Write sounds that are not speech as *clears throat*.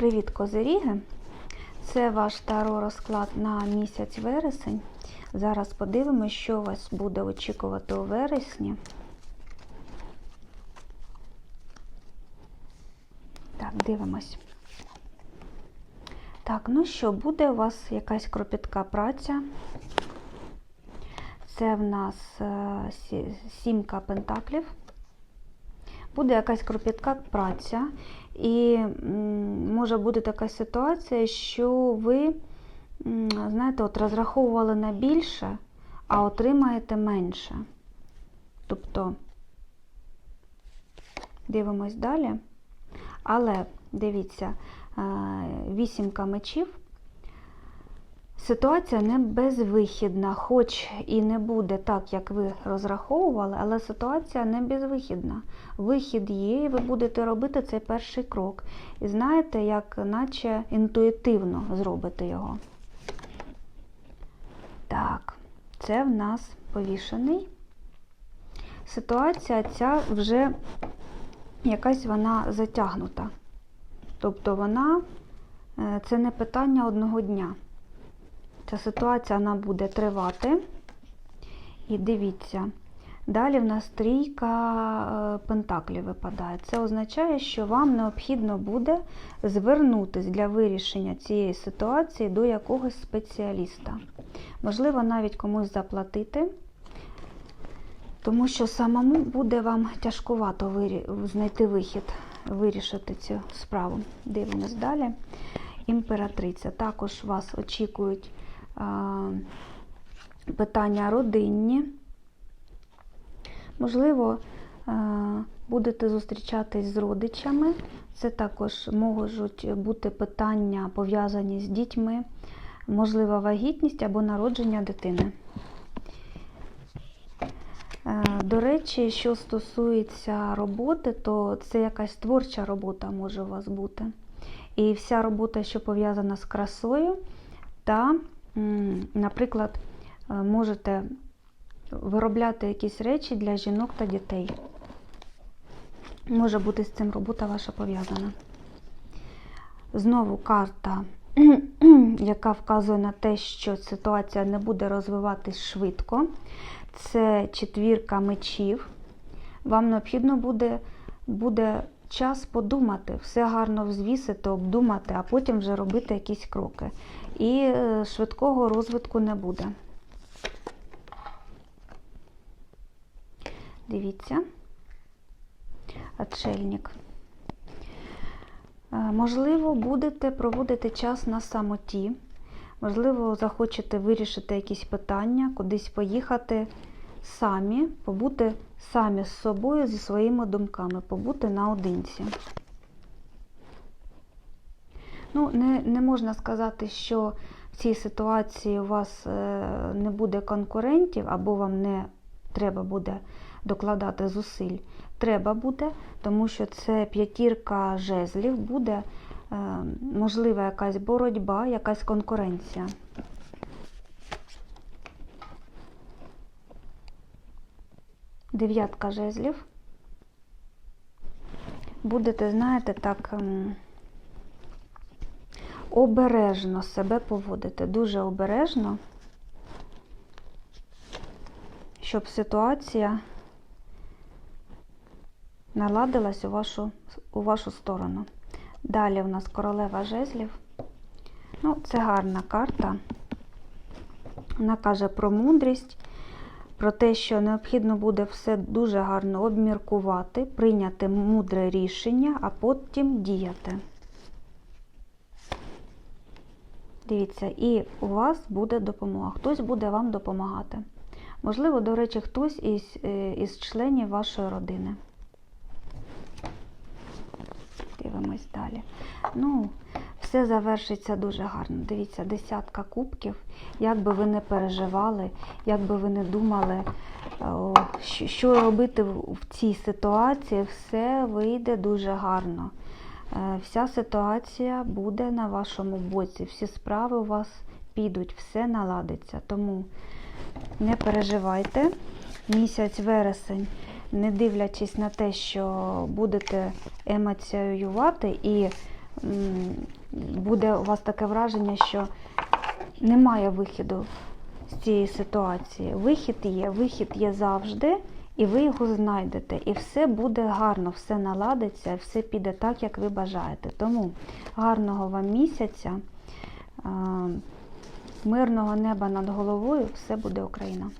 Привіт, козиріги! Це ваш таро розклад на місяць вересень. Зараз подивимося, що вас буде очікувати у вересні. Так, дивимось. Так, ну що, буде у вас якась кропітка праця. Це в нас е, сімка пентаклів. Буде якась кропітка праця, і може бути така ситуація, що ви, знаєте, от розраховували на більше, а отримаєте менше. Тобто, дивимось далі. Але дивіться, е, вісімка мечів. Ситуація не безвихідна, хоч і не буде так, як ви розраховували, але ситуація не безвихідна. Вихід є, і ви будете робити цей перший крок. І знаєте, як наче інтуїтивно зробите його. Так, це в нас повішений. Ситуація ця вже якась вона затягнута. Тобто вона е, це не питання одного дня. Ця ситуація вона буде тривати. І дивіться, далі в нас трійка е, пентаклів випадає. Це означає, що вам необхідно буде звернутися для вирішення цієї ситуації до якогось спеціаліста. Можливо, навіть комусь заплатити, тому що самому буде вам тяжкувато знайти вихід, вирішити цю справу. Дивимось далі. Імператриця. Також вас очікують питання родинні. Можливо, будете зустрічатись з родичами. Це також можуть бути питання пов'язані з дітьми, можлива вагітність або народження дитини. Е, До речі, що стосується роботи, то це якась творча робота може у вас бути. І вся робота, що пов'язана з красою, та, наприклад, е, можете виробляти якісь речі для жінок та дітей. Може бути з цим робота ваша пов'язана. Знову карта, *clears throat* яка вказує на те, що ситуація не буде розвиватись швидко. Це четвірка мечів. Вам необхідно буде, буде час подумати, все гарно взвісити, обдумати, а потім вже робити якісь кроки. І е, швидкого розвитку не буде. Дивіться. Отшельник. Е, Можливо, будете проводити час на самоті. Можливо, захочете вирішити якісь питання, кудись поїхати самі, побути самі з собою, зі своїми думками, побути наодинці. Ну, не, не можна сказати, що в цій ситуації у вас е, не буде конкурентів, або вам не треба буде докладати зусиль. Треба буде, тому що це п'ятірка жезлів, буде е, можлива якась боротьба, якась конкуренція. Дев'ятка жезлів. Будете, знаєте, так ем, обережно себе поводити, дуже обережно, щоб ситуація наладилась у вашу, у вашу сторону. Далі у нас королева жезлів. Ну, це гарна карта. Вона каже про мудрість, про те, що необхідно буде все дуже гарно обміркувати, прийняти мудре рішення, а потім діяти. Дивіться, і у вас буде допомога. Хтось буде вам допомагати. Можливо, до речі, хтось із, е, із членів вашої родини. Дивимось далі. Ну, все завершиться дуже гарно. Дивіться, десятка кубків. Як би ви не переживали, як би ви не думали, що- робити в цій ситуації, все вийде дуже гарно. Е, Вся ситуація буде на вашому боці, всі справи у вас підуть, все наладиться. Тому не переживайте. Місяць вересень не дивлячись на те, що будете емоціювати і буде у вас таке враження, що немає виходу з цієї ситуації. Вихід є, вихід є завжди, і ви його знайдете. І все буде гарно, все наладиться, все піде так, як ви бажаєте. Тому гарного вам місяця, мирного неба над головою, все буде Україна.